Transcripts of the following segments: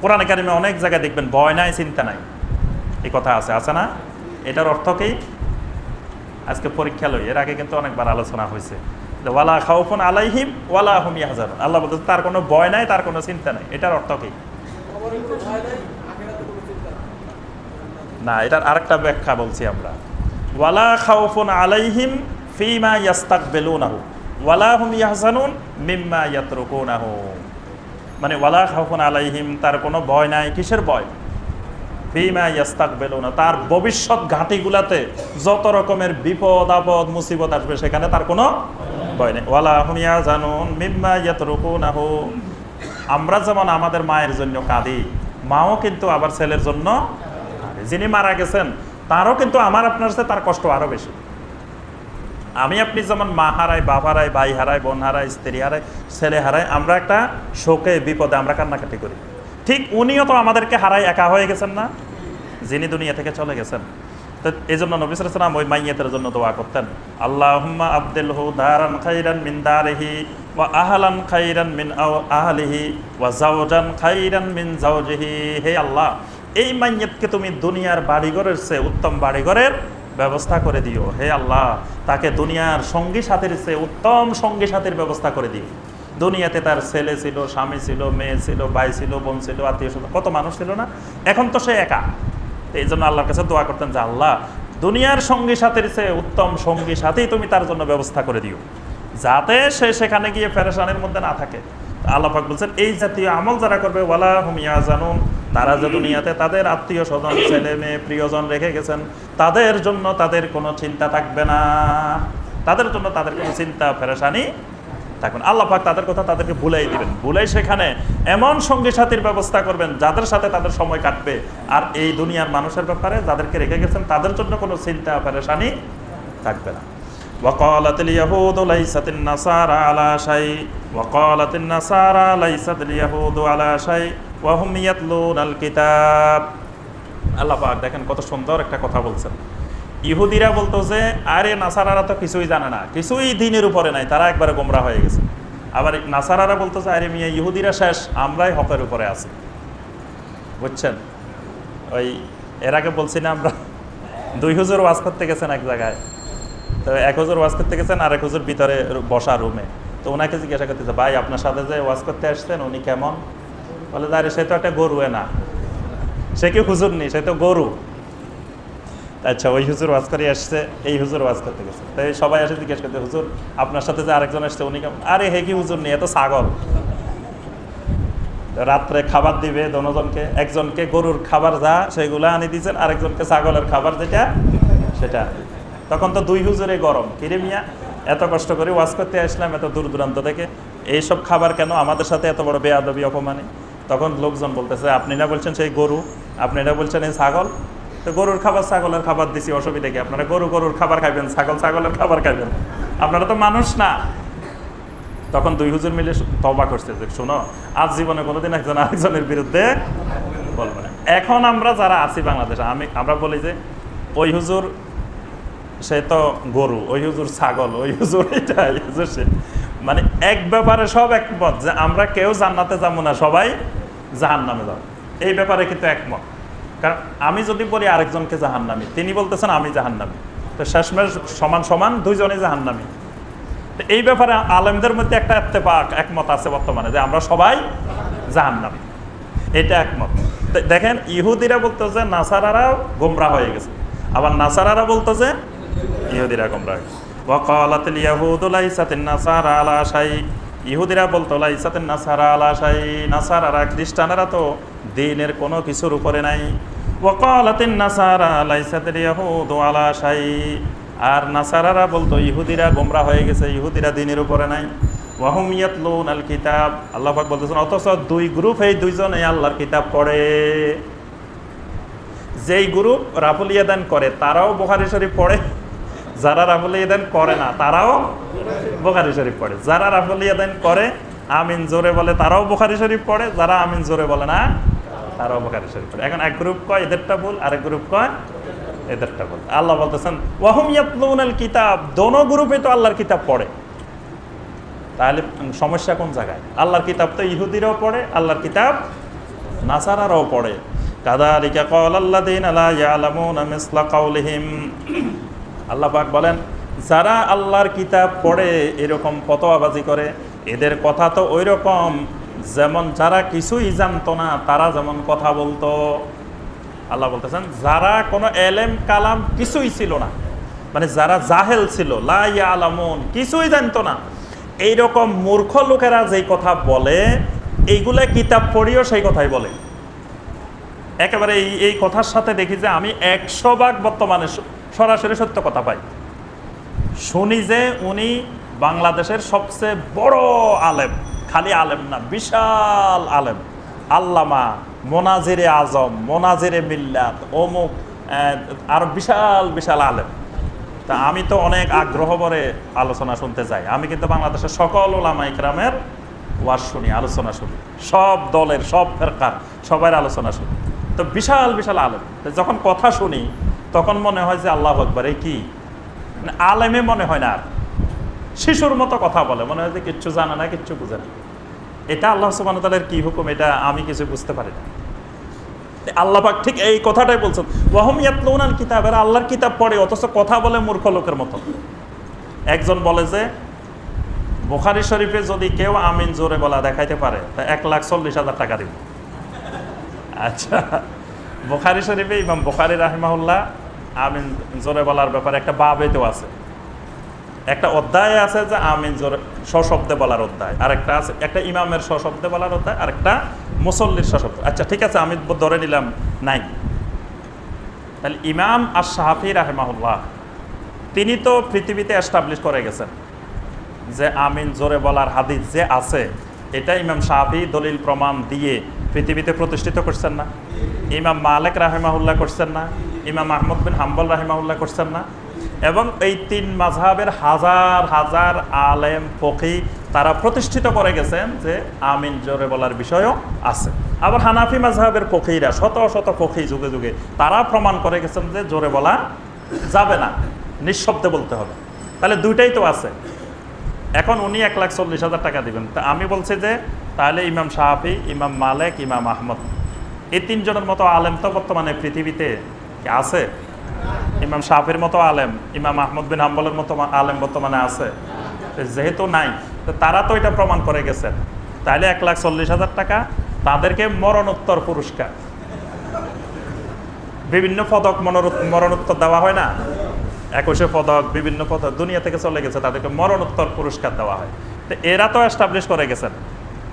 কোরআন কারিমে অনেক জায়গায় দেখবেন ভয় নাই, চিন্তা নাই। এই কথা আছে আছে না? এটার অর্থ কি? আজকে পরীক্ষা লই, এর আগে কিন্তু অনেকবার আলোচনা হয়েছে। ওয়ালা খাউফুন আলাইহিম, ওয়ালা হুম ইয়াহজানুন আল্লাহ বলতে তার কোনো ভয় নাই, তার কোনো চিন্তা নাই। এটার অর্থ কি? না, এটার আরেকটা ব্যাখ্যা বলছি আমরা। ওয়ালা খাউফুন আলাইহিম ফিমা ইয়াস্তাকবিলুনাহু, ওয়ালা হুম ইয়াহজানুন মিম্মা ইয়াতরুকুনাহু। মানে ওয়ালা খাউফুন আলাইহিম, তার কোনো ভয় নাই। কিসের ভয়? ফিমা ইয়াস্তাকবিলুনা, তার ভবিষ্যৎ ঘাটিগুলাতে যত রকমের বিপদ, আপদ, মুসিবত আসবে, সেখানে তার কোনো ভয় নেই। ওয়ালা হুম ইয়াহজানুন মিম্মা ইয়াতরুকুনাহু। আমরা যেমন আমাদের মায়ের জন্য কাঁদি, মাও কিন্তু আবার ছেলের জন্য যিনি মারা গেছেন, তারও কিন্তু আমার আপনার সাথে তার কষ্ট আরও বেশি। আমি আপনি যেমন মা হারাই বাপ হারাই ভাই হারাই বোন হারাই স্ত্রী হারাই ছেলে হারাই আমরা একটা শোকে, বিপদে আমরা কান্নাকাটি করি। ঠিক উনিও তো আমাদেরকে হারাই একা হয়ে গেছেন না? যিনি দুনিয়া থেকে চলে গেছেন। তো এই জন্য নবী সালাম ওই মাইয়াতের জন্য দোয়া করতেন আল্লাহ আব্দুল হু দারান খাইরান মিন দারিহি ওয়া আহলান খাইরান মিন আহলিহি ওয়া জাওজান খাইরান মিন জাওজিহি হে আল্লাহ, এই মাইয়াতকে তুমি দুনিয়ার বাড়িঘরের চেয়ে উত্তম বাড়িঘরের ব্যবস্থা করে দিও। হে আল্লাহ, তাকে দুনিয়ার সঙ্গী সাথীর চেয়ে উত্তম সঙ্গী সাথীর ব্যবস্থা করে দিও। দুনিয়াতে তার ছেলে ছিল, স্বামী ছিল, মেয়ে ছিল, ভাই ছিল, বোন ছিল, আত্মীয় স্বজন, কত মানুষ ছিল না? এখন তো সে একা। এই জন্য আল্লাহর কাছে দোয়া করতেন যে, আল্লাহ, দুনিয়ার সঙ্গী সাথীর চেয়ে উত্তম সঙ্গী সাথেই তুমি তার জন্য ব্যবস্থা করে দিও। যাতে সে সেখানে গিয়ে ফেরেশানের মধ্যে না থাকে। আল্লাহ পাক বলছেন, এই জাতীয় আমল যারা করবে, ওয়ালা হুমিয়া জানুন তারা যে দুনিয়াতে তাদের আত্মীয় স্বজন ছেলে মেয়ে প্রিয়জন রেখে গেছেন তাদের জন্য তাদের কোনো চিন্তা থাকবে না তাদের জন্য তাদের কোনো চিন্তা ফেরেশানি থাকবেন আল্লাহ পাক তাদের কথা তাদেরকে ভুলাই দিবেন ভুলাই সেখানে এমন সঙ্গী সাথীর ব্যবস্থা করবেন যাদের সাথে তাদের সময় কাটবে আর এই দুনিয়ার মানুষের ব্যাপারে যাদেরকে রেখে গেছেন তাদের জন্য কোনো চিন্তা পেরেশানি থাকবে না وقالت اليهود ليست النصارى على شيء وقالت النصارى ليست اليهود على شيء ওয়াহুম ইয়াতলুন আল কিতাব। আল্লাহ দেখেন কত সুন্দর একটা কথা বলছেন। ইহুদিরা বলতো যে, আরে নাসারারা তো কিছুই জানে না, কিছুই দিনের উপরে নাই, তারা একবারে গোমরা হয়ে গেছে। আবার নাসারারা বলতো যে, আরে মিয়া, ইহুদিরা শেষ, আমরাই হকের উপরে আছি। বুঝছেন? ওই, এর আগে বলছি না আমরা, দুই হুজুর ওয়াজ করতে গেছেন এক জায়গায়। তো এক হুজুর ওয়াজ করতে গেছেন, আর এক হুজুর ভিতরে বসা রুমে। তো ওনাকে জিজ্ঞাসা করতেছে, ভাই, আপনার সাথে যে ওয়াজ করতে আসছেন, উনি কেমন? বলে, আরে, সে তো একটা গরু না। সে কি হুজুর নেই, সে তো গরু। আচ্ছা ওই হুজুর ওয়াজ করে আসছে, এই হুজুর ওয়াজ করতে গেছে। তাই সবাই এসে জিজ্ঞেস করতে, হুজুর, আপনার সাথে যে আরেকজন আসছে, উনি কেমন? আরে, হে কি হুজুর নেই এত ছাগল। রাত্রে খাবার দিবে দনজনকে, একজনকে গরুর খাবার যা, সেগুলো আনি দিয়েছেন, আরেকজনকে ছাগলের খাবার যেটা, সেটা। তখন তো দুই হুজুরে গরম। কিরে মিয়া, এত কষ্ট করে ওয়াজ করতে আসলাম, এত দূর দূরান্ত থেকে। এইসব খাবার কেন আমাদের সাথে এত বড় বেয়াদবি, অপমানে? তখন লোকজন বলতেছে, আপনি না বলছেন সেই গরু, আপনি না বলছেন এই ছাগল? তো গরুর খাবার ছাগলের খাবার দিছি, অসুবিধা কি? আপনারা গরু গরুর খাবার খাবেন ছাগল ছাগলের খাবার খাবেন আপনারা তো মানুষ না। তখন দুই হুজুর মিলে তবা করছে যে, শোনো, আজ জীবনে কোনোদিন একজন আরেকজনের বিরুদ্ধে বলবে না। এখন আমরা যারা আছি বাংলাদেশে, আমি, আমরা বলি যে, ওই হুজুর, সে তো গরু, ওই হুজুর ছাগল, ওই হুজুর এটা হুজুর সে। মানে এক ব্যাপারে সব একমত যে, আমরা কেউ জান্নাতে যাব না, সবাই জাহান নামে যাব এই ব্যাপারে কিন্তু একমত। কারণ আমি যদি বলি আরেকজনকে জাহান্নামি, তিনি বলতেছেন আমি জাহান্নামি। তো শেষমেশ সমান সমান দুইজনে জাহান্নামি। তো এই ব্যাপারে আলেমদের মধ্যে একটা এত্তেপাক একমত আছে বর্তমানে, যে আমরা সবাই জাহান্নামি। এটা একমত। দেখেন, ইহুদিরা বলতো যে নাসারারাও গোমরা হয়ে গেছে। আবার নাসারারা বলতো যে ইহুদিরা গোমরা হয়ে গেছে। নাসারা ইহুদিরা বলতো, লাইসাতিন নাসারা আলা শাই নাসারারা খ্রিস্টানেরা তো দিনের কোনো কিছুর উপরে নাই। ওয়াকালাতিন নাসারা, লাইসাতিল ইয়াহুদু আলা শাই আর নাসারারা বলতো, ইহুদিরা গোমরা হয়ে গেছে, ইহুদিরা দিনের উপরে নাই। ওয়াহুম ইয়াতলুন আল কিতাব আল্লাহ পাক বলতেছেন, অথচ দুই গ্রুপ, এই দুইজন এই আল্লাহর কিতাব পড়ে। যেই গ্রুপ রাফুল ইয়াদান করে, তারাও বোখারি শরীফ পড়ে। যারা রাফুল ইয়াদান করে না, তারাও বোখারি শরীফ পড়ে। যারা রাফুল ইয়াদান করে, আমিন জোরে বলে, তারাও বোখারি শরীফ পড়ে। যারা আমিন জোরে বলে না, তারাও বোখারি শরীফ পড়ে। এখন এক গ্রুপ কয়, এদেরটা ভুল, আরেক গ্রুপ কয়, এদেরটা ভুল। আল্লাহ বলতেছেন, ওয়াহুম ইয়াতলুন আল কিতাব দোনো গ্রুপে তো আল্লাহর কিতাব পড়ে। তাহলে সমস্যা কোন জায়গায়? আল্লাহর কিতাব তো ইহুদিরাও পড়ে, আল্লাহর কিতাব নাসারারাও পড়ে। কাদালিকা কলাল্লাদিন আলা ইয়ালামুনা মিসলা কাউলিহিম আল্লাহ পাক বলেন, যারা আল্লাহর কিতাব পড়ে এরকম ফতোয়াবাজি করে, এদের কথা তো ওই রকম যেমন যারা কিছুই জানতো না, তারা যেমন কথা বলতো। আল্লাহ বলতেছেন, যারা কোনো এলেম, কালাম কিছুই ছিল না মানে যারা জাহেল ছিল, লা আলামুন কিছুই জানতো না, এইরকম মূর্খ লোকেরা যেই কথা বলে, এইগুলা কিতাব পড়িও সেই কথাই বলে। একেবারে এই এই কথার সাথে দেখি যে আমি একশো ভাগ বর্তমানে সরাসরি সত্য কথা পাই। শুনি যে উনি বাংলাদেশের সবচেয়ে বড় আলেম, খালি আলেম না, বিশাল আলেম। আল্লামা মোনাজিরে আজম, মোনাজিরে মিল্লাত, অমুক আর বিশাল বিশাল আলেম। তা আমি তো অনেক আগ্রহ ভরে আলোচনা শুনতে চাই আমি কিন্তু বাংলাদেশের সকল ওলামা ইকরামের ওয়াজ শুনি, আলোচনা শুনি। সব দলের, সব ফেরকার, সবার আলোচনা শুনি। তো বিশাল বিশাল আলেম। যখন কথা শুনি তখন মনে হয় যে আল্লাহ আকবর, এই কি? মানে আলেমে মনে হয় না শিশুর মতো কথা বলে, মনে হয় যে কিচ্ছু জানে না, কিচ্ছু বুঝে না। এটা আল্লাহ সুবাহতালের কি হুকুম? এটা আমি কিছু বুঝতে পারি না। আল্লাহ পাক ঠিক এই কথাটাই বলছেন, ওয়াহম ইয়াতলুনাল কিতাব এরা আল্লাহর কিতাব পড়ে, অথচ কথা বলে মূর্খ লোকের মতো। একজন বলে যে, বুখারি শরীফে যদি কেউ আমিন জোরে বলা দেখাইতে পারে, তা এক লাখ চল্লিশ হাজার টাকা দিব। আচ্ছা বুখারি শরীফে ইমাম বুখারি রাহিমাহুল্লাহ আমিন জোরে বলার ব্যাপারে একটা বাবেতেও আছে। একটা অধ্যায় আছে যে আমিন জোরে, সশব্দে বলার অধ্যায়। আর একটা আছে, একটা ইমামের সশব্দে বলার অধ্যায় আর একটা মুসল্লির সশব্দ। আচ্ছা ঠিক আছে, আমি ধরে নিলাম নাই। তাহলে ইমাম আর সাহাফি রাহেমাহুল্লাহ, তিনি তো পৃথিবীতে এস্টাবলিশ করে গেছেন যে আমিন জোরে বলার হাদিস যে আছে, এটা ইমাম সাহাবি দলিল প্রমাণ দিয়ে পৃথিবীতে প্রতিষ্ঠিত করছেন না। ইমাম মালেক রাহেমাহুল্লাহ করছেন না। ইমাম আহমদ বিন হাম্বল রাহেমাহুল্লাহ করছেন না। এবং এই তিন মাঝহাবের হাজার হাজার আলেম ফকি তারা প্রতিষ্ঠিত করে গেছেন যে আমিন জোরে বলার বিষয়ও আছে। আবার হানাফি মাঝহাবের ফকিরা শত শত ফকি যুগে যুগে তারা প্রমাণ করে গেছেন যে জোরে বলা যাবে না, নিঃশব্দে বলতে হবে। তাহলে দুইটাই তো আছে। এখন উনি এক লাখ চল্লিশ হাজার টাকা দিবেন। তা আমি বলছি যে তাহলে ইমাম সাহাফি ইমাম মালেক, ইমাম আহমদ, এই তিনজনের মতো আলেম তো বর্তমানে পৃথিবীতে আছে? ইমাম সাহাফির মতো আলেম, ইমাম আহমদ বিন হাম্বলের মতো আলেম বর্তমানে আছে। যেহেতু নাই, তো তারা তো এটা প্রমাণ করে গেছেন তাহলে এক লাখ চল্লিশ হাজার টাকা তাদেরকে মরণোত্তর পুরস্কার। বিভিন্ন পদক মরণোত্তর দেওয়া হয় না? একুশে পদক, বিভিন্ন পদক, দুনিয়া থেকে চলে গেছে, তাদেরকে মরণোত্তর পুরস্কার দেওয়া হয়। তো এরা তো এস্টাবলিশ করে গেছেন।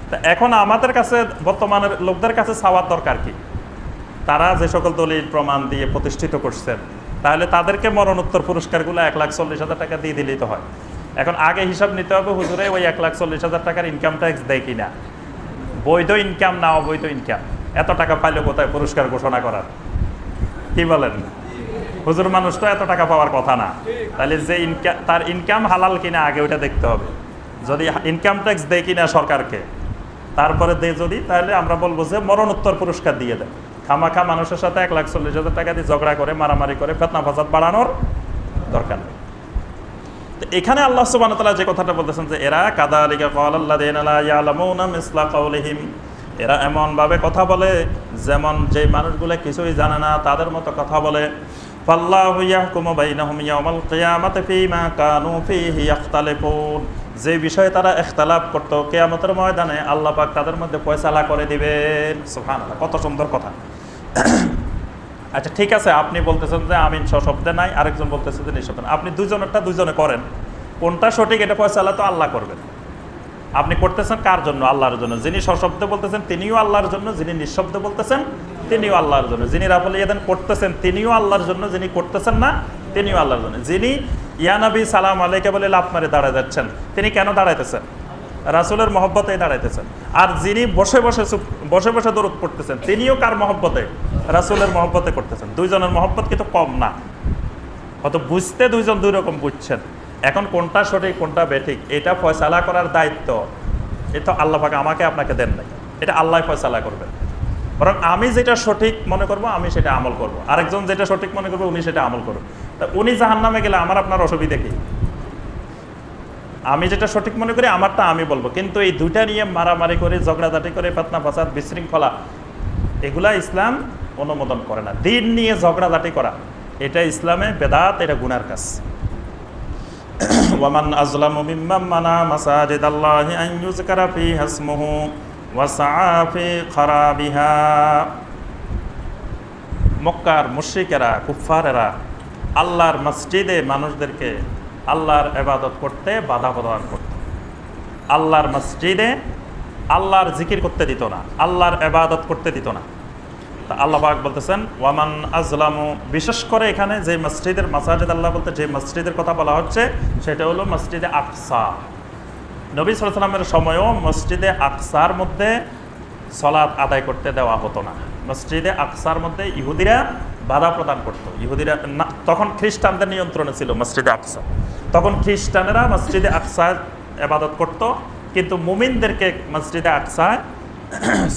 তা এখন আমাদের কাছে, বর্তমানের লোকদের কাছে চাওয়ার দরকার কি? তারা যে সকল দলিল প্রমাণ দিয়ে প্রতিষ্ঠিত করছেন, তাহলে তাদেরকে মরণোত্তর পুরস্কারগুলো এক লাখ চল্লিশ হাজার টাকা দিয়ে দিলেই তো হয়। এখন আগে হিসাব নিতে হবে, হুজুরে ওই এক লাখ চল্লিশ হাজার টাকার ইনকাম ট্যাক্স দেয় কিনা? বৈধ ইনকাম না অবৈধ ইনকাম এত টাকা পাইলে কোথায় পুরস্কার ঘোষণা করার? কি বলেন? হুজুর মানুষ তো এত টাকা পাওয়ার কথা না। তাহলে যে ইনকাম তার ইনকাম হালাল কিনা আগে ওইটা দেখতে হবে। যদি ইনকাম ট্যাক্স দেয় কিনা সরকারকে, তারপরে দেয় যদি, তাহলে আমরা বলব যে মরণোত্তর পুরস্কার দিয়ে দেয় খামাখা মানুষের সাথে এক লাখ চল্লিশ হাজার টাকা দিয়ে ঝগড়া করে, মারামারি করে, ফেতনা ফাসাদ বাড়ানোর দরকার নেই। এখানে আল্লাহ সুবান তাআলা যে কথাটা বলতেছেন যে, এরা কাদা আলিকা কাউলিহিম। এরা এমনভাবে কথা বলে যেমন যে মানুষগুলো কিছুই জানে না, তাদের মতো কথা বলে। যে বিষয়ে তারা ইখতিলাফ করত, কেয়ামতের ময়দানে আল্লাহ পাক তাদের মধ্যে ফয়সালা করে দিবেন। কত সুন্দর কথা। আচ্ছা ঠিক আছে, আপনি বলতেছেন যে আমিন সশব্দে নাই, আরেকজন বলতেছে যে নিঃশব্দে। আপনি দুজনেরটা দুজনে করেন। কোনটা সঠিক এটা ফয়সালা তো আল্লাহ করবেন। আপনি করতেছেন কার জন্য? আল্লাহর জন্য। যিনি সশব্দে বলতেছেন, তিনিও আল্লাহর জন্য। যিনি নিঃশব্দে বলতেছেন, তিনিও আল্লাহর জন্য। যিনি রাফল ইয়াদান করতেছেন, তিনিও আল্লাহর জন্য। যিনি করতেছেন না, তিনিও আল্লাহর জন্য। যিনি ইয়ানবী সালাম আলাইকে বলে লাভ মারে দাঁড়ায় যাচ্ছেন, তিনি কেন দাঁড়াইতেছেন? রাসুলের মহব্বতে দাঁড়াইতেছেন। আর যিনি বসে বসে বসে বসে দরদ পড়তেছেন, তিনিও কার মহব্বতে? রাসুলের মহব্বতে করতেছেন। দুইজনের মহব্বত কিন্তু কম না। হয়ত বুঝতে দুইজন দুই রকম বুঝছেন। এখন কোনটা সঠিক, কোনটা বেঠিক, এটা ফয়সালা করার দায়িত্ব। এটা আল্লাহ পাক আমাকে আপনাকে দেন নাই। এটা আল্লাহ ফয়সালা করবেন বরং আমি যেটা সঠিক মনে করব, আমি সেটা আমল করব। আরেকজন যেটা সঠিক মনে করবে, উনি সেটা আমল করবে তা উনি জাহান নামে গেলে আমার আপনার অসুবিধা কি? আমি যেটা সঠিক মনে করি, আমারটা আমি বলব। কিন্তু এই দুইটা নিয়ে মারামারি করে, ঝগড়াঝাটি করে পাতনা ফাসাদ বিশৃঙ্খলা, এগুলা ইসলাম অনুমোদন করে না। দিন নিয়ে ঝগড়াঝাটি করা, এটা ইসলামে বেদাত, এটা গুনার কাজ। ওয়ামান আজলামু মানা মাসাজিদ আল্লাহি আন ইউযকারা ফিহা ইসমুহু ওয়া সাআ ফি খারাবিহা। মক্কার মুশরিকেরা, কুফফারেরা, আল্লাহর মসজিদে মানুষদেরকে আল্লাহর ইবাদত করতে, বাধা প্রদান করত। আল্লাহর মসজিদে আল্লাহর জিকির করতে দিত না, আল্লাহর ইবাদত করতে দিত না। তা আল্লাহ পাক বলতেছেন, ওয়ামান আজলামু, বিশেষ করে এখানে যে মসজিদের মাসাজিদ, আল্লাহ বলতে যে মসজিদের কথা বলা হচ্ছে, সেটা হলো মসজিদে আকসা। নবী সালামের সময়ও মসজিদে আকসার মধ্যে সলাৎ আদায় করতে দেওয়া হতো না। মসজিদে আকসার মধ্যে ইহুদিরা বাধা প্রদান করত। ইহুদিরা তখন খ্রিস্টানদের নিয়ন্ত্রণে ছিল মসজিদে আকসা। তখন খ্রিস্টানেরা মসজিদে আকসায় এবাদত করত, কিন্তু মুমিনদেরকে মসজিদে আকসায়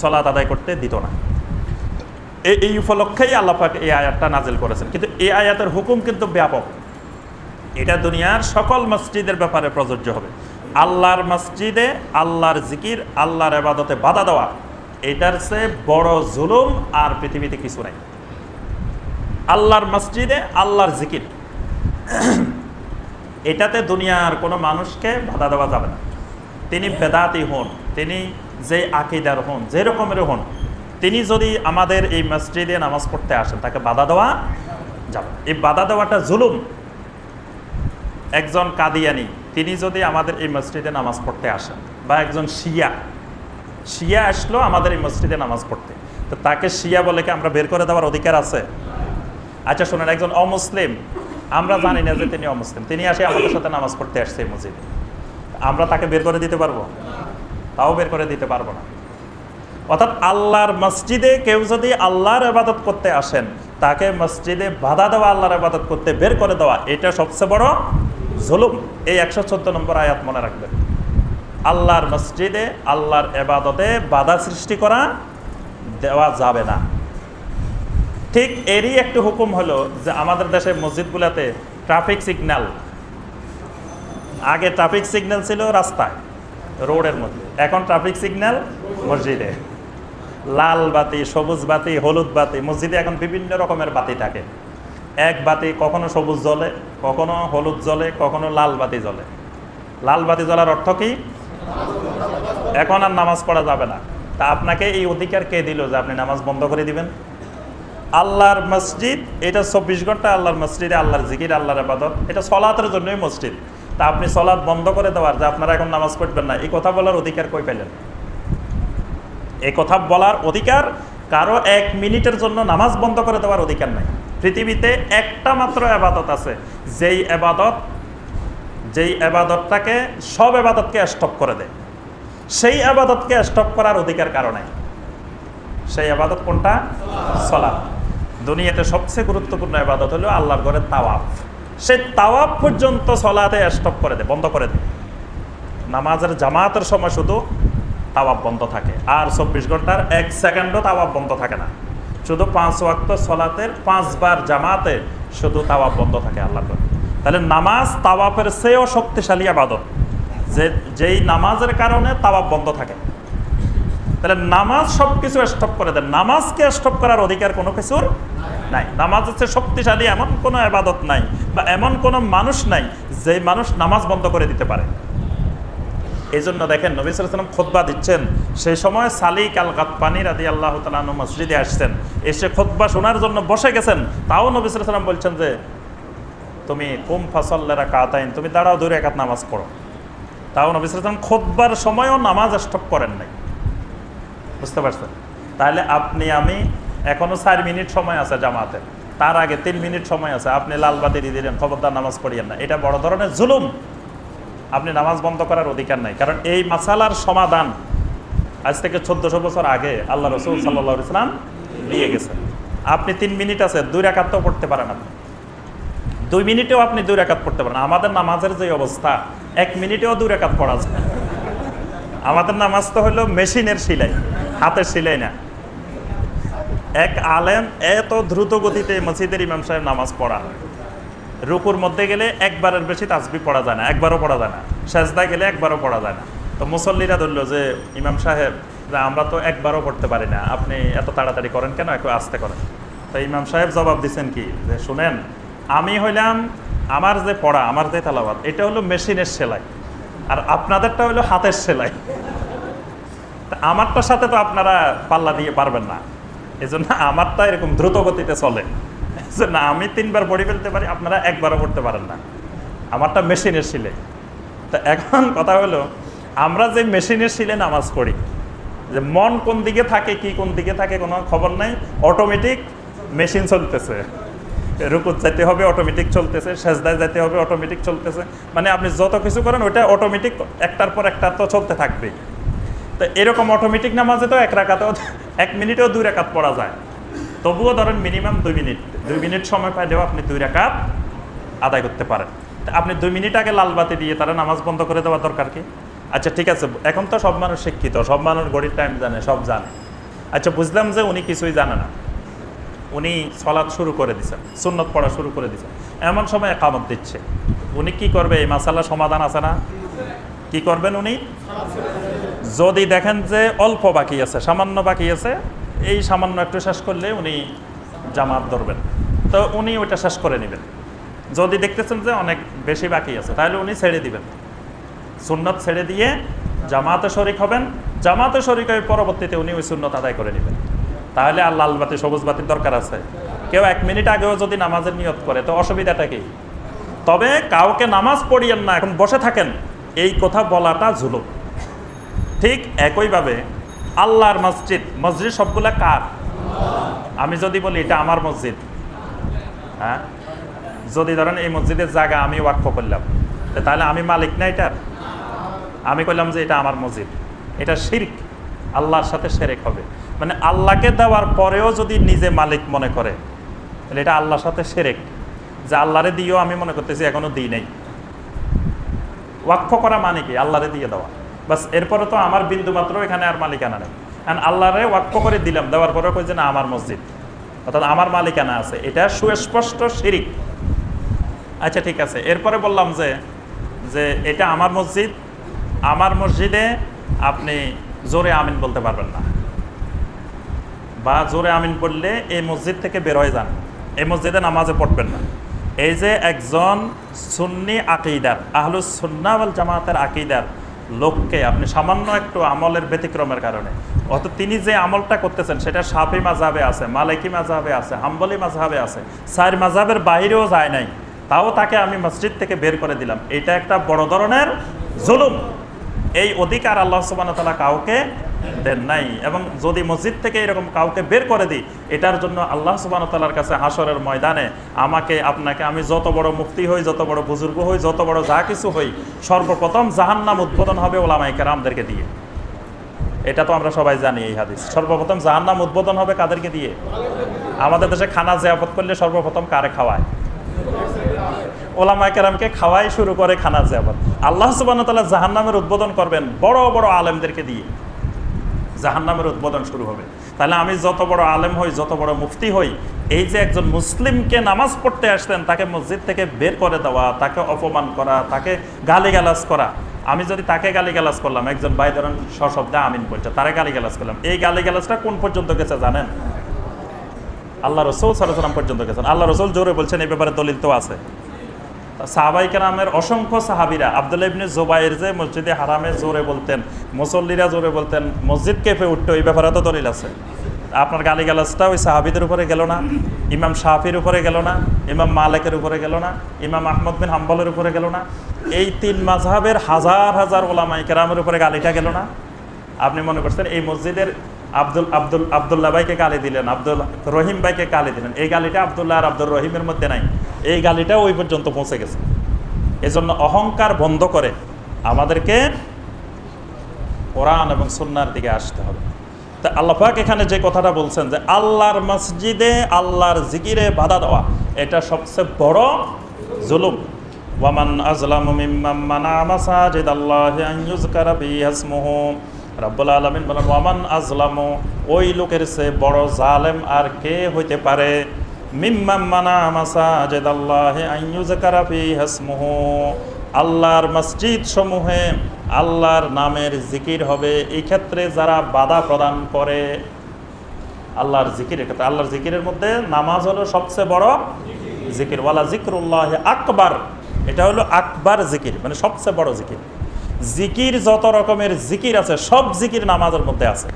সলাৎ আদায় করতে দিত না। এই এই উপলক্ষেই আল্লাপাক এই আয়াতটা নাজিল করেছেন। কিন্তু এই আয়াতের হুকুম কিন্তু ব্যাপক। এটা দুনিয়ার সকল মসজিদের ব্যাপারে প্রযোজ্য হবে। আল্লাহর মসজিদে আল্লাহর জিকির, আল্লাহর এবাদতে বাধা দেওয়া, এটার চেয়ে বড় জুলুম আর পৃথিবীতে কিছু নাই। আল্লাহর মসজিদে আল্লাহর জিকির। এটাতে দুনিয়ার কোনো মানুষকে বাধা দেওয়া যাবে না। তিনি বেদাতি হন, তিনি যে আকিদার হন, যে রকমের হন, তিনি যদি আমাদের এই মসজিদে নামাজ পড়তে আসেন, তাকে বাধা দেওয়া যাবে এই বাধা দেওয়াটা জুলুম। একজন কাদিয়ানি, তিনি যদি আমাদের এই মসজিদে নামাজ পড়তে আসেন, বা একজন শিয়া শিয়া আসলো আমাদের এই মসজিদে নামাজ পড়তে, তো তাকে শিয়া বলে কি আমরা বের করে দেওয়ার অধিকার আছে? আচ্ছা শোনেন, একজন অমুসলিম। আমরা জানি না যে তিনি অমুসলিম। তিনি আসে আমাদের সাথে নামাজ পড়তে আসছে মসজিদে। আমরা তাকে বের করে দিতে পারব? তাও বের করে দিতে পারব না। অর্থাৎ আল্লাহর মসজিদে কেউ যদি আল্লাহর আবাদত করতে আসেন, তাকে মসজিদে বাধা দেওয়া, আল্লাহর আবাদত করতে বের করে দেওয়া, এটা সবচেয়ে বড় জুলুম। এই একশো চোদ্দ নম্বর আয়াত মনে রাখবেন। আল্লাহর মসজিদে, আল্লাহর এবাদতে বাধা সৃষ্টি করা দেওয়া যাবে না। ঠিক এরই একটি হুকুম হলো যে আমাদের দেশের মসজিদগুলোতে ট্রাফিক সিগন্যাল আগে ট্রাফিক সিগন্যাল ছিল রাস্তায়, রোডের মধ্যে। এখন ট্রাফিক সিগন্যাল মসজিদে। লাল বাতি, সবুজ বাতি, হলুদ বাতি, মসজিদে এখন বিভিন্ন রকমের বাতি থাকে। এক বাতি কখনো সবুজ জ্বলে, কখনো হলুদ জ্বলে, কখনো লাল বাতি জ্বলে। লাল বাতি জ্বলার অর্থ কি? এখন আর নামাজ পড়া যাবে না। তা আপনাকে এই অধিকার কে দিল যে আপনি নামাজ বন্ধ করে দিবেন? আল্লাহর মসজিদ, এটা চব্বিশ ঘণ্টা আল্লাহর মসজিদে, আল্লাহর জিকির, আল্লাহর আবাদত। এটা সলাতের জন্যই মসজিদ। তা আপনি সলাৎ বন্ধ করে দেওয়ার যে আপনারা এখন নামাজ পড়বেন না, এই কথা বলার অধিকার কই পেলেন এই কথা বলার অধিকার কারও এক মিনিটের জন্য নামাজ বন্ধ করে দেওয়ার অধিকার নাই। পৃথিবীতে একটা মাত্র আবাদত আছে। যেই আবাদত, যেই আবাদতটাকে সব আবাদতকে স্টপ করে দেয়। সেই আবাদতকে স্টপ করার অধিকার কারণে সেই আবাদত কোনটা? সলাপ দুনিয়াতে সবচেয়ে গুরুত্বপূর্ণ আবাদত হলো আল্লাহর ঘরে তাওয়াফ। সেই তাওয়াফ পর্যন্ত সলাতে স্টপ করে দেয় বন্ধ করে দেয় নামাজের জামাতের সময় শুধু তাওয়াব বন্ধ থাকে, আর চব্বিশ ঘণ্টার এক সেকেন্ডও তাওয়াব বন্ধ থাকে না। শুধু পাঁচ ওয়াক্ত সলাতের পাঁচবার জামাতে শুধু তাওয়াব বন্ধ থাকে আল্লাহর ঘরে। তাহলে নামাজ তাওয়াফের চেয়েও শক্তিশালী আবাদত যে, যেই নামাজের কারণে তাওয়াব বন্ধ থাকে। তাহলে নামাজ সব কিছু স্টপ করে দেন। নামাজকে স্টপ করার অধিকার কোনো কিছুর নাই। নামাজ হচ্ছে শক্তিশালী, এমন কোনো আবাদত নাই বা এমন কোনো মানুষ নাই যে মানুষ নামাজ বন্ধ করে দিতে পারে। এই জন্য দেখেন নবী সাল্লাম খোদবা দিচ্ছেন। সেই সময় সালিক আল গাতপানি রাদি আল্লাহ তালু মসজিদে আসছেন। এসে খোদবা শোনার জন্য বসে গেছেন। তাও নবী সাল্লাম বলছেন যে, তুমি কুম ফাসল্লেরা কাতাইন, তুমি দাঁড়াও দূরে একাত নামাজ পড়ো। তাও নবী সাল্লাম খোদবার সময়ও নামাজ স্টপ করেন নাই। বুঝতে পারছেন? তাহলে আপনি, আমি এখনও চার মিনিট সময় আছে জামাতে। তার আগে তিন মিনিট সময় আছে। আপনি লালবাতি দিয়ে দিলেন খবরদার নামাজ পড়িয়েন না। এটা বড় ধরনের জুলুম। আপনি নামাজ বন্ধ করার অধিকার নাই। কারণ এই মাসালার সমাধান আজ থেকে চোদ্দশো বছর আগে আল্লাহ রসুল সাল্লা ইসলাম দিয়ে গেছেন। আপনি তিন মিনিট আছে, দুই রাকাতও পড়তে পারেন আপনি। দুই মিনিটেও আপনি দুই রাকাত পড়তে পারেন। আমাদের নামাজের যে অবস্থা, এক মিনিটেও দুই রাকাত পড়া যায় আমাদের নামাজ তো হলো মেশিনের সিলাই, হাতের সিলাই না। এক আলেম এত দ্রুত গতিতে মসজিদের ইমাম সাহেব নামাজ পড়া রুকুর মধ্যে গেলে একবারের বেশি তাজবি পড়া যায় না, একবারও পড়া যায় না। সেজদা গেলে একবারও পড়া যায় না। তো মুসল্লিরা ধরলো যে, ইমাম সাহেব আমরা তো একবারও পড়তে পারি না। আপনি এত তাড়াতাড়ি করেন কেন? একটু আস্তে করেন। তো ইমাম সাহেব জবাব দিচ্ছেন কি? যে, শুনেন, আমি হইলাম আমার যে পড়া, আমার যে তালাবাদ এটা হলো মেশিনের সেলাই। আর আপনাদেরটা হলো হাতের সেলাই। আমারটার সাথে তো আপনারা পাল্লা দিয়ে পারবেন না। এই জন্য আমারটা এরকম দ্রুত গতিতে চলে। জন্য আমি তিনবার পড়ে ফেলতে পারি, আপনারা একবারও পড়তে পারেন না। আমারটা মেশিনের শিলে। তা এখন কথা হলো, আমরা যে মেশিনের শিলে নামাজ পড়ি, যে মন কোন দিকে থাকে, কি কোন দিকে থাকে, কোনো খবর নাই অটোমেটিক মেশিন চলতেছে। রুকুত যাইতে হবে অটোমেটিক চলতেছে, সেজদায় যাইতে হবে অটোমেটিক চলতেছে। মানে আপনি যত কিছু করেন, ওইটা অটোমেটিক একটার পর একটা তো চলতে থাকবেই। তো এরকম অটোমেটিক নামাজে তো এক রাকাতেও এক মিনিটেও দুই রাকাত পড়া যায়। তবুও ধরেন মিনিমাম দুই মিনিট। দুই মিনিট সময় পাইলেও আপনি দুই রাকাত আদায় করতে পারেন। আপনি দুই মিনিট আগে লাল বাতি দিয়ে তারা নামাজ বন্ধ করে দেওয়ার দরকার কি? আচ্ছা ঠিক আছে, এখন তো সব মানুষ শিক্ষিত, সব মানুষ গড়ির টাইম জানে, সব জানে। আচ্ছা বুঝলাম যে উনি কিছুই জানে না। উনি সলাৎ শুরু করে দিছেন, সুন্নত পড়া শুরু করে দিছেন। এমন সময় একামত দিচ্ছে। উনি কি করবে? এই মাসালা সমাধান আছে না? কি করবেন উনি? যদি দেখেন যে অল্প বাকি আছে, সামান্য বাকি আছে, এই সামান্য একটু শেষ করলে উনি জামাত ধরবেন। তো উনি ওইটা শেষ করে নেবেন। যদি দেখতেছেন যে অনেক বেশি বাকি আছে, তাহলে উনি ছেড়ে দিবেন। সুন্নত ছেড়ে দিয়ে জামাতে শরিক হবেন। জামাতে শরিক হয়ে পরবর্তীতে উনি ওই সুন্নত আদায় করে নেবেন। তাহলে আর লাল বাতি, সবুজ বাতির দরকার আছে। কেউ এক মিনিট আগেও যদি নামাজের নিয়ত করে, তো অসুবিধাটা কি? তবে কাউকে নামাজ পড়িয়েন না, এখন বসে থাকেন। এই কথা বলাটা জুলুম। ঠিক একইভাবে আল্লাহর মসজিদ মসজিদ সবগুলা কার? আমি যদি বলি এটা আমার মসজিদ। হ্যাঁ? যদি ধরেন এই মসজিদের জায়গা আমি ওয়াকফ করলাম তাহলে আমি মালিক না এটার? আমি কইলাম যে এটা আমার মসজিদ। এটা শির্ক। আল্লাহর সাথে সেরেক হবে। মানে আল্লাহকে দেওয়ার পরেও যদি নিজে মালিক মনে করে, তাহলে এটা আল্লাহর সাথে সেরেক যে আল্লাহরে দিয়েও আমি মনে করতেছি এখনও দিই নেই। ওয়াকফ করা মানে কি? আল্লাহরে দিয়ে দেওয়া। বাস এরপরে তো আমার বিন্দু মাত্র এখানে আর মালিকানা নেই। কারণ আল্লাহরে ওয়াকফ করে দিলাম, দেওয়ার পরে কই যে না, আমার মসজিদ। অর্থাৎ আমার মালিকানা আছে। এটা সুস্পষ্ট শিরিক। আচ্ছা ঠিক আছে। এরপরে বললাম যে যে এটা আমার মসজিদ। আমার মসজিদে আপনি জোরে আমিন বলতে পারবেন না। বা জোরে আমিন পড়লে এই মসজিদ থেকে বের হয়ে যান। এই মসজিদে নামাজে পড়বেন না। এই যে একজন সুন্নি আকিদার, আহলুস সুন্নাওয়াল জামাতের আকিদার লোককে, আপনি সামান্য একটু আমলের ব্যতিক্রমের কারণে। অত তিনি যে আমলটা করতেছেন, সেটা সাফি মাঝাবে আছে, মালাইকি মাঝাবে আছে, হাম্বলি মাঝাবে আছে, সার মাঝাবের বাইরেও যায় নাই। তাও তাকে আমি মসজিদ থেকে বের করে দিলাম। এটা একটা বড় ধরনের জুলুম। এই অধিকার আল্লাহ সুবান তালা কাউকে দেন নাই। এবং যদি মসজিদ থেকে এরকম কাউকে বের করে দিই, এটার জন্য আল্লাহ সুবান তালার কাছে হাসরের ময়দানে আমাকে, আপনাকে, আমি যত বড় মুক্তি হই, যত বড় বুজুর্গ হই, যত বড় যা কিছু হই, সর্বপ্রথম জাহান্নাম উদ্বোধন হবে ওলামাইকে রামদেরকে দিয়ে। এটা তো আমরা সবাই জানি এই হাদিস। সর্বপ্রথম জাহান্নাম উদ্বোধন হবে কাদেরকে দিয়ে? আমাদের দেশে খানা জিয়াপত করলে সর্বপ্রথম কারে খাওয়ায়? ওলামায় কেরামকে খাওয়াই শুরু করে খানা জিয়াপত আল্লাহ সুবান তাল্লাহ জাহান্নামের উদ্বোধন করবেন বড় বড় আলেমদেরকে দিয়ে। জাহান্নামের উদ্বোধন শুরু হবে। তাহলে আমি যত বড় আলেম হই, যত বড় মুফতি হই, এই যে একজন মুসলিমকে নামাজ পড়তে আসতেন তাকে মসজিদ থেকে বের করে দেওয়া, তাকে অপমান করা, তাকে গালিগালাজ করা, আমি যদি তাকে গালিগালাজ করলাম, একজন ভাই ধরেন সশব্দে আমিন বলছে, তারা গালিগালাজ করলাম, এই গালিগালাজটা কোন পর্যন্ত গেছে জানেন? আল্লাহ রসুল সাল্লাম পর্যন্ত গেছেন। আল্লাহ রসুল জোরে বলছেন, এই ব্যাপারে দলিল তো আছে। সাহাবাই কেরামের অসংখ্য সাহাবিরা, আবদুল্লাহ ইবনে জোবাইর যে মসজিদে হারামে জোরে বলতেন, মুসল্লিরা জোরে বলতেন, মসজিদ কেঁপে উঠতো এই ব্যাপারে তো দলিল আছে। আপনার গালিগালাজটা ওই সাহাবিদের উপরে গেল না, ইমাম শাহির উপরে গেল না, ইমাম মালেকের উপরে গেল না, ইমাম আহমদ বিন হাম্বলের উপরে গেল না, এই তিন মাঝহাবের হাজার হাজার ওলামাই কেরামের উপরে গালিটা গেল না। আপনি মনে করছেন এই মসজিদের আব্দুল আব্দুল, আবদুল্লাহ ভাইকে গালি দিলেন, আব্দুল রহিম ভাইকে গালি দিলেন, এই গালিটা আবদুল্লাহ আর আব্দুল রহিমের মধ্যে নাই। এই গালিটা ওই পর্যন্ত পৌঁছে গেছে। এজন্য অহংকার বন্ধ করে আমাদেরকে কোরআন এবং সুন্নার দিকে আসতে হবে। তা আল্লাহাক এখানে যে কথাটা বলছেন যে আল্লাহর মসজিদে আল্লাহর জিকিরে বাধা দেওয়া, এটা সবচেয়ে বড় জুলুম। ওয়ামান আজলাম মাসাজিদ আল্লাহ রাব্বুল আলামিন বলেন, ওয়ামান আজলামু, ওই লোকের সে বড় জালেম আর কে হইতে পারে? আল্লাহর মসজিদ সমূহে আল্লাহর নামের জিকির হবে। এই ক্ষেত্রে যারা বাধা প্রদান করে, আল্লাহর জিকিরের ক্ষেত্রে আল্লাহর জিকিরের মধ্যে নামাজ হলো সবচেয়ে বড় জিকির। ওয়ালা জিক্রুল্লাহ আকবার, এটা হলো আকবার জিকির মানে সবচেয়ে বড় জিকির। জিকির যত রকমের জিকির আছে, সব জিকির নামাজের মধ্যে আছে।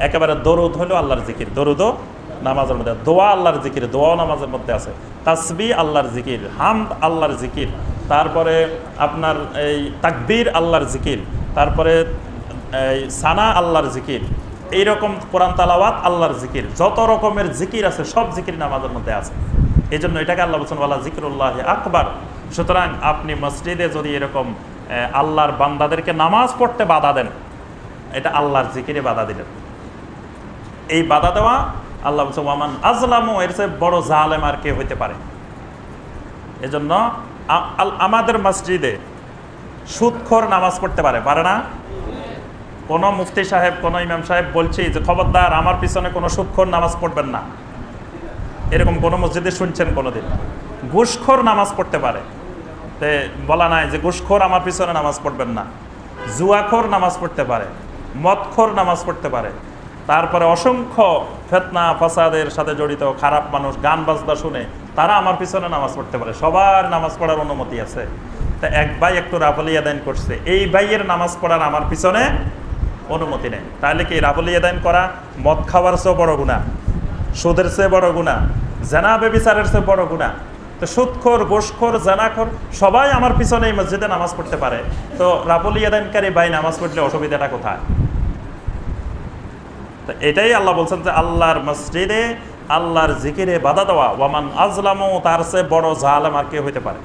একেবারে দরুদ হলো আল্লাহর জিকির। দরুদও নামাজের মধ্যে, দোয়া আল্লাহর জিকির, দোয়াও নামাজের মধ্যে আছে। তাসবি আল্লাহর জিকির, হামদ আল্লাহর জিকির, তারপরে আপনার এই তাকবির আল্লাহর জিকির, তারপরে এই সানা আল্লাহর জিকির, এইরকম কোরআন তালাওয়াত আল্লাহর জিকির, যত রকমের জিকির আছে, সব জিকির নামাজের মধ্যে আছে। এই জন্য এটাকে আল্লাহ বলা জিকিরুল্লাহ আকবার। সুতরাং আপনি মসজিদে যদি এরকম আল্লাহর বান্দাদেরকে নামাজ পড়তে বাধা দেন, এটা আল্লাহর জিকিরে বাধা দিলেন। এই বাধা দেওয়া আল্লাহ বলছে, ওয়ামান আজলামও এর চেয়ে বড় জালেম আর কে হইতে পারে? এজন্য আমাদের মসজিদে সুদখোর নামাজ পড়তে পারে পারে না? কোনো মুফতি সাহেব, কোনো ইমাম সাহেব বলছি যে, খবরদার, আমার পিছনে কোনো সুদখোর নামাজ পড়বেন না। এরকম কোনো মসজিদে শুনছেন কোনোদিন? ঘুষখোর নামাজ পড়তে পারে। তে বলা নাই যে, ঘুষখোর আমার পিছনে নামাজ পড়বেন না। জুয়াখোর নামাজ পড়তে পারে। মদখোর নামাজ পড়তে পারে। তারপরে অসংখ্য ফেতনা, ফাসাদের সাথে জড়িত, খারাপ মানুষ, গান বাজনা শুনে তারা আমার পিছনে নামাজ পড়তে পারে। সবার নামাজ পড়ার অনুমতি আছে। তা এক ভাই একটু রাফলিয়া দান করছে। এই ভাইয়ের নামাজ পড়ার আমার পিছনে অনুমতি নেই। তাহলে কি রাফলিয়া দান করা মদ খাওয়ার চেয়েও বড় গুণা সুদের চেয়ে বড় গুণা জেনা বেবিচারের চেয়ে বড় গুণা তো সুদখোর গোসখোর জেনাখোর সবাই আমার পিছনে এই মসজিদে নামাজ পড়তে পারে। তো রাবুল ইয়াদানকারী ভাই নামাজ পড়লে অসুবিধাটা কোথায়? তো এটাই আল্লাহ বলছেন যে আল্লাহর মসজিদে আল্লাহর জিকিরে বাধা দেওয়া। ওয়ামান আজলামও তার চেয়ে বড় জালেম আর কে হইতে পারে